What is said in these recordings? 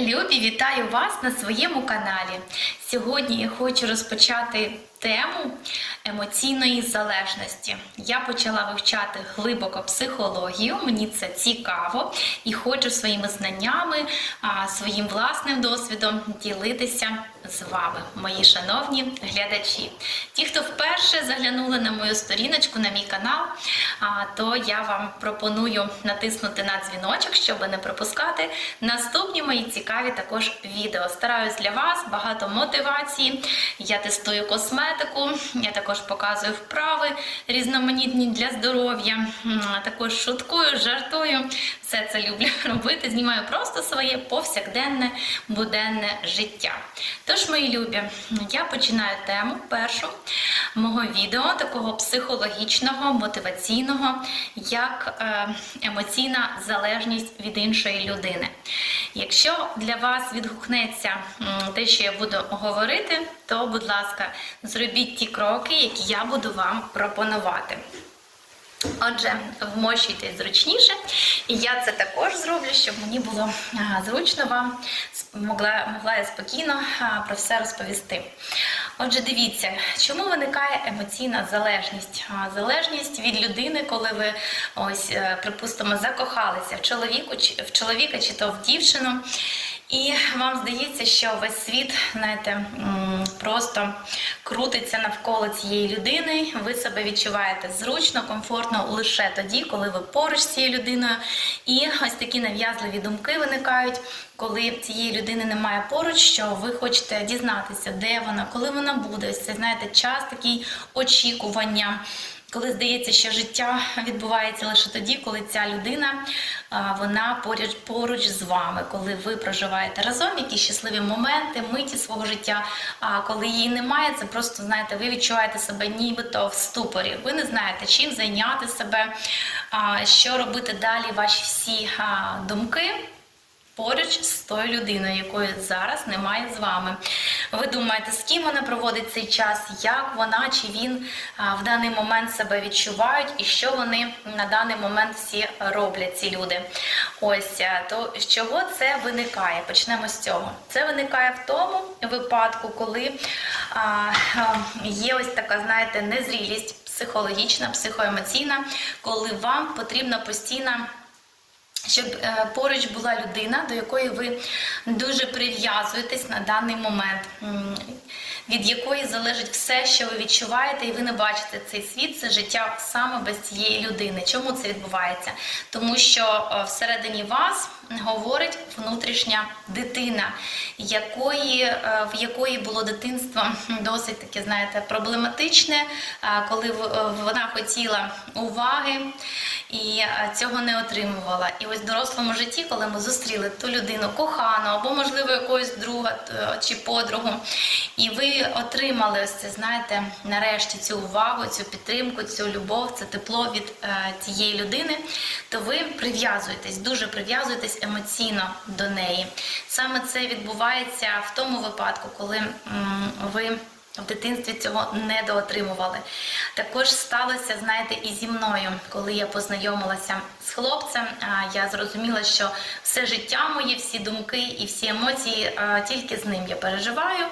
Любі, вітаю вас на своєму каналі. Сьогодні я хочу розпочати тему емоційної залежності. Я почала вивчати глибоко психологію, мені це цікаво і хочу своїми знаннями, своїм власним досвідом ділитися з вами, мої шановні глядачі. Ті, хто вперше заглянули на мою сторіночку, на мій канал, то я вам пропоную натиснути на дзвіночок, щоб не пропускати наступні мої цікаві також відео. Стараюсь для вас багато мотивації. Я тестую косметику, я також показую вправи різноманітні для здоров'я. Також шуткую, жартую. Все це люблю робити. Знімаю просто своє повсякденне буденне життя. Тож, мої любі, я починаю тему першу мого відео, такого психологічного, мотиваційного, як е, емоційна залежність від іншої людини. Якщо для вас відгукнеться те, що я буду говорити, то, будь ласка, зробіть ті кроки, які я буду вам пропонувати. Отже, вмощуйтесь зручніше, і я це також зроблю, щоб мені було зручно вам могла, могла я спокійно про все розповісти. Отже, дивіться, чому виникає емоційна залежність? Залежність від людини, коли ви ось, е, припустимо, закохалися в чоловіку чи в чоловіка чи то в дівчину. І вам здається, що весь світ, знаєте, просто крутиться навколо цієї людини. Ви себе відчуваєте зручно, комфортно лише тоді, коли ви поруч з цією людиною. І ось такі нав'язливі думки виникають, коли цієї людини немає поруч, що ви хочете дізнатися, де вона, коли вона буде. Це знаєте, час такий очікування. Коли здається, що життя відбувається лише тоді, коли ця людина вона поруч, поруч з вами, коли ви проживаєте разом якісь щасливі моменти, миті свого життя. А коли її немає, це просто знаєте, ви відчуваєте себе нібито в ступорі. Ви не знаєте, чим зайняти себе, що робити далі. Ваші всі думки поруч з тою людиною, якої зараз немає з вами. Ви думаєте, з ким вона проводить цей час, як вона чи він в даний момент себе відчувають, і що вони на даний момент всі роблять, ці люди. Ось то з чого це виникає? Почнемо з цього. Це виникає в тому випадку, коли а, а, є ось така, знаєте, незрілість психологічна, психоемоційна, коли вам потрібно постійно щоб е, поруч була людина, до якої ви дуже прив'язуєтесь на даний момент, від якої залежить все, що ви відчуваєте, і ви не бачите цей світ, це життя саме без цієї людини. Чому це відбувається? Тому що е, всередині вас говорить внутрішня дитина, якої, е, в якої було дитинство досить таке, знаєте, проблематичне, е, коли вона хотіла уваги і цього не отримувала. І ось в дорослому житті, коли ми зустріли ту людину кохану, або, можливо, якогось друга чи подругу, і ви отримали ось це, знаєте, нарешті цю увагу, цю підтримку, цю любов, це тепло від е, цієї людини, то ви прив'язуєтесь, дуже прив'язуєтесь емоційно до неї. Саме це відбувається в тому випадку, коли м, ви. В дитинстві цього не доотримували. Також сталося, знаєте, і зі мною, коли я познайомилася з хлопцем, я зрозуміла, що все життя моє, всі думки і всі емоції тільки з ним я переживаю.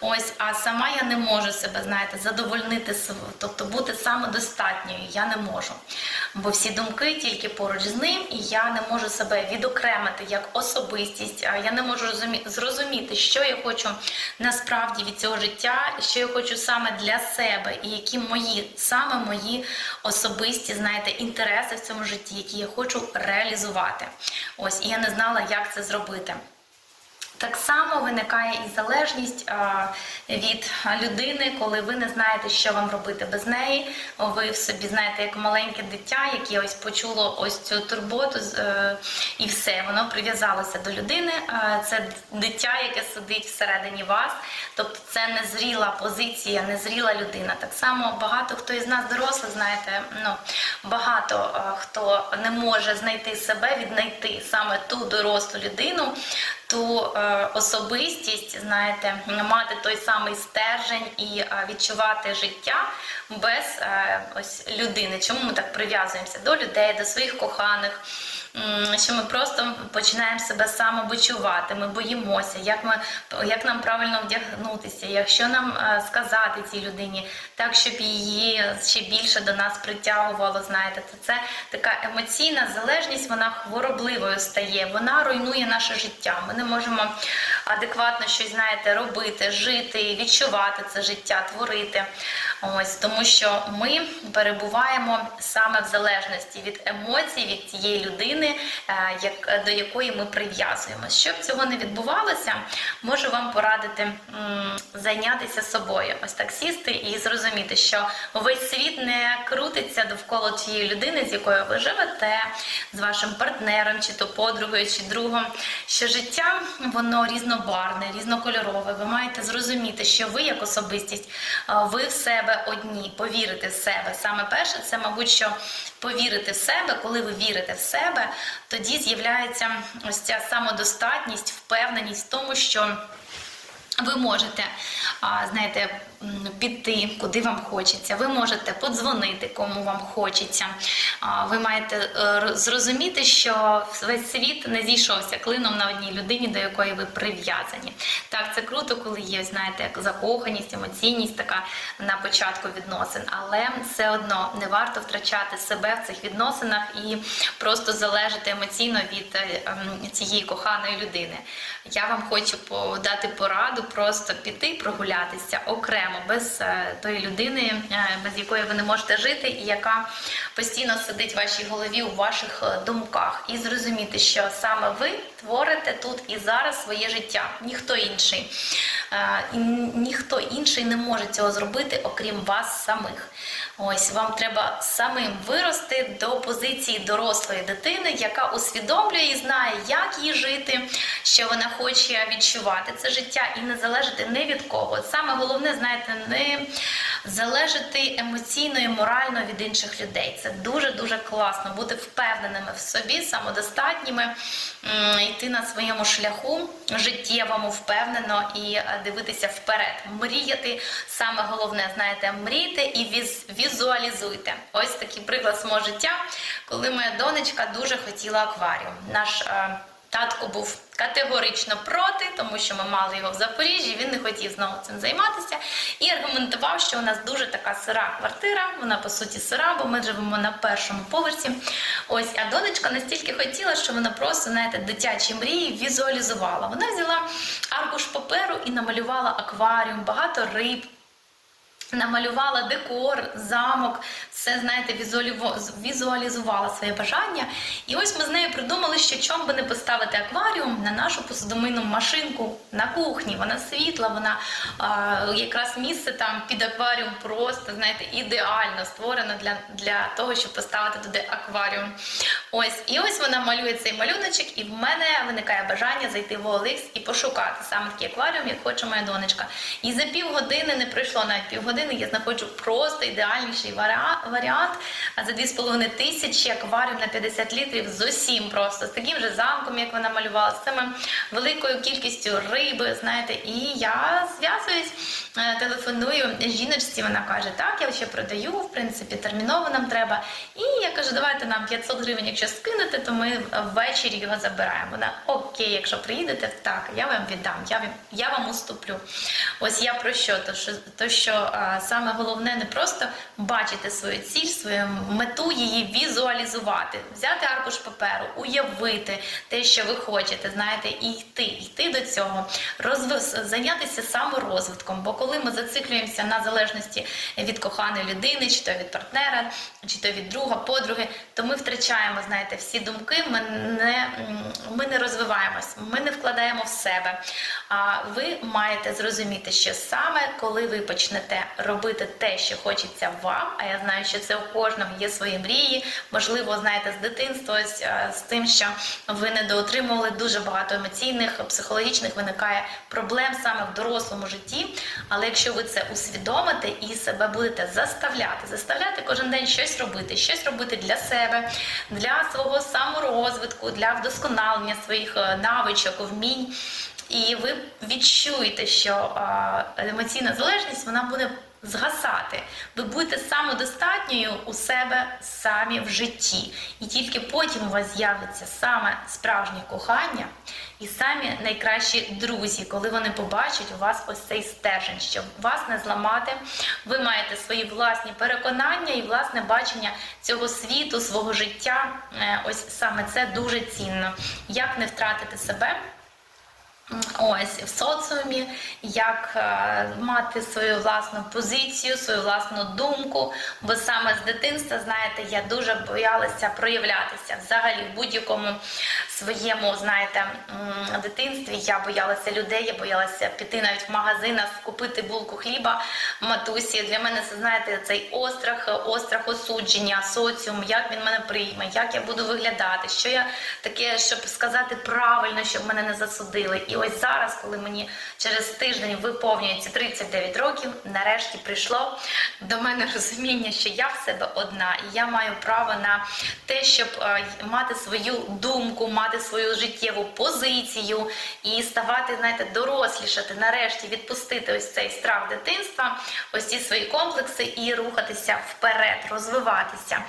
Ось, а сама я не можу себе, знаєте, задовольнити, тобто бути самодостатньою. Я не можу. Бо всі думки тільки поруч з ним, і я не можу себе відокремити як особистість. Я не можу зрозуміти, що я хочу насправді від цього життя, що я хочу саме для себе, і які мої саме мої особисті, знаєте, інтереси в цьому житті, які я хочу реалізувати. Ось і я не знала, як це зробити. Так само виникає і залежність від людини, коли ви не знаєте, що вам робити без неї. Ви в собі знаєте, як маленьке дитя, яке ось почуло ось цю турботу, е, і все, воно прив'язалося до людини. Це дитя, яке сидить всередині вас. Тобто це незріла позиція, незріла людина. Так само багато хто із нас дорослих, знаєте, ну багато хто не може знайти себе, віднайти саме ту дорослу людину ту е, особистість, знаєте, мати той самий стержень і е, відчувати життя без е, ось людини. Чому ми так прив'язуємося до людей, до своїх коханих? Що ми просто починаємо себе самобичувати, ми боїмося, як ми як нам правильно вдягнутися, якщо нам е, сказати цій людині, так щоб її ще більше до нас притягувало. Знаєте, то це така емоційна залежність, вона хворобливою стає, вона руйнує наше життя. Ми не можемо адекватно щось знаєте робити, жити, відчувати це життя, творити. Ось тому, що ми перебуваємо саме в залежності від емоцій, від тієї людини, е, як до якої ми прив'язуємося. Щоб цього не відбувалося, можу вам порадити зайнятися собою. Ось так сісти і зрозуміти, що весь світ не крутиться довкола тієї людини, з якою ви живете, з вашим партнером, чи то подругою, чи другом. Що життя воно різнобарне, різнокольорове. Ви маєте зрозуміти, що ви як особистість, е, ви в себе одні, повірити в себе. Саме перше, це, мабуть, що повірити в себе, коли ви вірите в себе, тоді з'являється ось ця самодостатність, впевненість в тому, що. Ви можете, знаєте, піти, куди вам хочеться. Ви можете подзвонити, кому вам хочеться. Ви маєте е, зрозуміти, що весь світ не зійшовся клином на одній людині, до якої ви прив'язані. Так, це круто, коли є, знаєте, як закоханість, емоційність така на початку відносин, але все одно не варто втрачати себе в цих відносинах і просто залежати емоційно від е, цієї коханої людини. Я вам хочу подати пораду просто піти прогулятися окремо без е, тої людини, е, без якої ви не можете жити, і яка постійно сидить в вашій голові, у ваших е, думках, і зрозуміти, що саме ви творите тут і зараз своє життя, ніхто інший. І ніхто інший не може цього зробити, окрім вас самих. Ось вам треба самим вирости до позиції дорослої дитини, яка усвідомлює і знає, як їй жити, що вона хоче відчувати це життя і не залежати ні від кого. Саме головне, знаєте, не залежати емоційно і морально від інших людей. Це дуже дуже класно бути впевненими в собі, самодостатніми, йти на своєму шляху життєвому впевнено і е, дивитися вперед. Мріяти саме головне, знаєте, мрійте і віз, візуалізуйте. Ось такий приклад з мого життя, коли моя донечка дуже хотіла акваріум. Наш е, Татко був категорично проти, тому що ми мали його в Запоріжжі. Він не хотів знову цим займатися і аргументував, що у нас дуже така сира квартира. Вона по суті сира, бо ми живемо на першому поверсі. Ось а донечка настільки хотіла, що вона просто знаєте, дитячі мрії візуалізувала. Вона взяла аркуш паперу і намалювала акваріум, багато риб. Намалювала декор, замок, все знаєте, візуалізувала своє бажання. І ось ми з нею придумали, що чом би не поставити акваріум на нашу посудомийну машинку на кухні. Вона світла, вона а, якраз місце там під акваріум просто знаєте, ідеально створено для, для того, щоб поставити туди акваріум. Ось, і ось вона малює цей малюночок, і в мене виникає бажання зайти в OLX і пошукати саме такий акваріум, як хоче моя донечка. І за півгодини не пройшло навіть півгодини. Я знаходжу просто ідеальніший варіа- варіант. За 2,5 тисячі акваріум на 50 літрів з усім просто з таким же замком, як вона малювала, з цими великою кількістю риби. Знаєте, і я зв'язуюсь, телефоную жіночці. Вона каже: Так, я ще продаю, в принципі, терміново нам треба. І я кажу, давайте нам 500 гривень, якщо скинете, то ми ввечері його забираємо. Вона окей, якщо приїдете, так, я вам віддам, я вам, я вам уступлю. Ось я про що? То що, то, що а, саме головне не просто бачити свою ціль, свою мету, її візуалізувати, взяти аркуш паперу, уявити те, що ви хочете, знаєте, і йти, йти до цього, розв... зайнятися саморозвитком. Бо коли ми зациклюємося на залежності від коханої людини, чи то від партнера, чи то від друга, подруги, то ми втрачаємо, знаєте, всі думки, ми не, ми не розвиваємось, ми не вкладаємо в себе. А ви маєте зрозуміти, що саме коли ви почнете робити те, що хочеться вам, а я знаю, що це у кожного є свої мрії, можливо, знаєте, з дитинства, ось, е, з тим, що ви недоотримували дуже багато емоційних, психологічних виникає проблем саме в дорослому житті. Але якщо ви це усвідомите і себе будете заставляти, заставляти кожен день щось робити, щось робити для себе, для свого саморозвитку, для вдосконалення своїх е, навичок, вмінь. І ви відчуєте, що емоційна залежність вона буде згасати. Ви будете самодостатньою у себе самі в житті. І тільки потім у вас з'явиться саме справжнє кохання і самі найкращі друзі, коли вони побачать у вас ось цей стержень, щоб вас не зламати. Ви маєте свої власні переконання і власне бачення цього світу, свого життя. Е, Ось саме це дуже цінно. Як не втратити себе? Ось в соціумі, як е, мати свою власну позицію, свою власну думку. Бо саме з дитинства, знаєте, я дуже боялася проявлятися взагалі в будь-якому своєму, знаєте, дитинстві. Я боялася людей, я боялася піти навіть в магазин, купити булку хліба матусі. Для мене це знаєте, цей острах, острах осудження, соціум, як він мене прийме, як я буду виглядати, що я таке, щоб сказати правильно, щоб мене не засудили. І ось зараз, коли мені через тиждень виповнюється 39 років, нарешті прийшло до мене розуміння, що я в себе одна, і я маю право на те, щоб е, мати свою думку, мати свою життєву позицію і ставати, знаєте, дорослішати, нарешті відпустити ось цей страх дитинства, ось ці свої комплекси і рухатися вперед, розвиватися,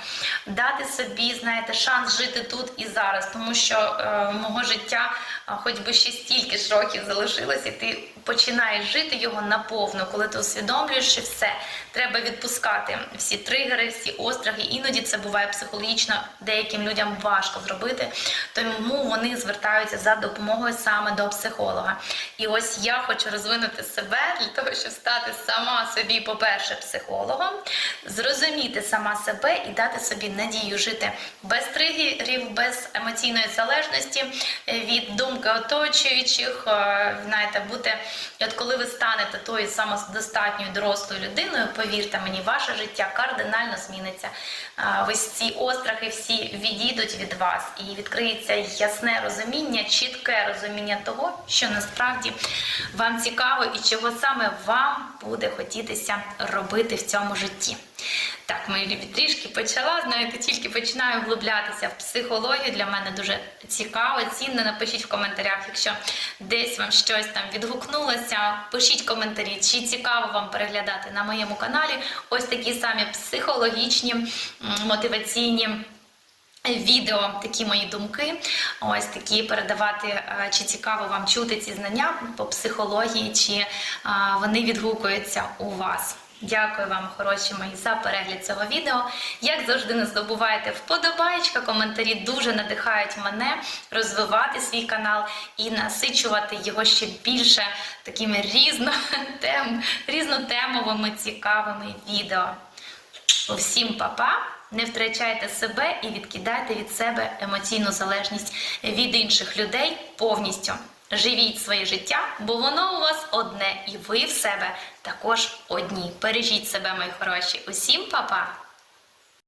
дати собі, знаєте, шанс жити тут і зараз, тому що е, мого життя, хоч би ще стільки ж років залишилось, і ти починаєш жити його наповну, коли ти усвідомлюєш, що все треба відпускати всі тригери, всі острахи. Іноді це буває психологічно деяким людям важко зробити, тому вони звертаються за допомогою саме до психолога. І ось я хочу розвинути себе для того, щоб стати сама собі, по-перше, психологом, зрозуміти сама себе і дати собі надію жити без тригерів, без емоційної залежності від думки оточуючих. Е, Знаєте, бути, і от коли ви станете тою самодостатньою дорослою людиною, повірте мені, ваше життя кардинально зміниться. Ось ці острахи всі відійдуть від вас і відкриється ясне розуміння, чітке розуміння того, що насправді вам цікаво і чого саме вам буде хотітися робити в цьому житті. Так, мої любі трішки почала. Знаєте, тільки починаю вглублятися в психологію. Для мене дуже цікаво, цінно. Напишіть в коментарях, якщо десь вам щось там відгукнулося. Пишіть коментарі, чи цікаво вам переглядати на моєму каналі ось такі самі психологічні, мотиваційні. Відео, такі мої думки, ось такі передавати, е, чи цікаво вам чути ці знання по психології, чи е, вони відгукуються у вас. Дякую вам, хороші мої, за перегляд цього відео. Як завжди, не забувайте вподобаєчка, коментарі дуже надихають мене розвивати свій канал і насичувати його ще більше такими різно тем, різнотемовими цікавими відео. Усім па-па! Не втрачайте себе і відкидайте від себе емоційну залежність від інших людей повністю. Живіть своє життя, бо воно у вас одне, і ви в себе також одні. Бережіть себе, мої хороші. Усім па-па!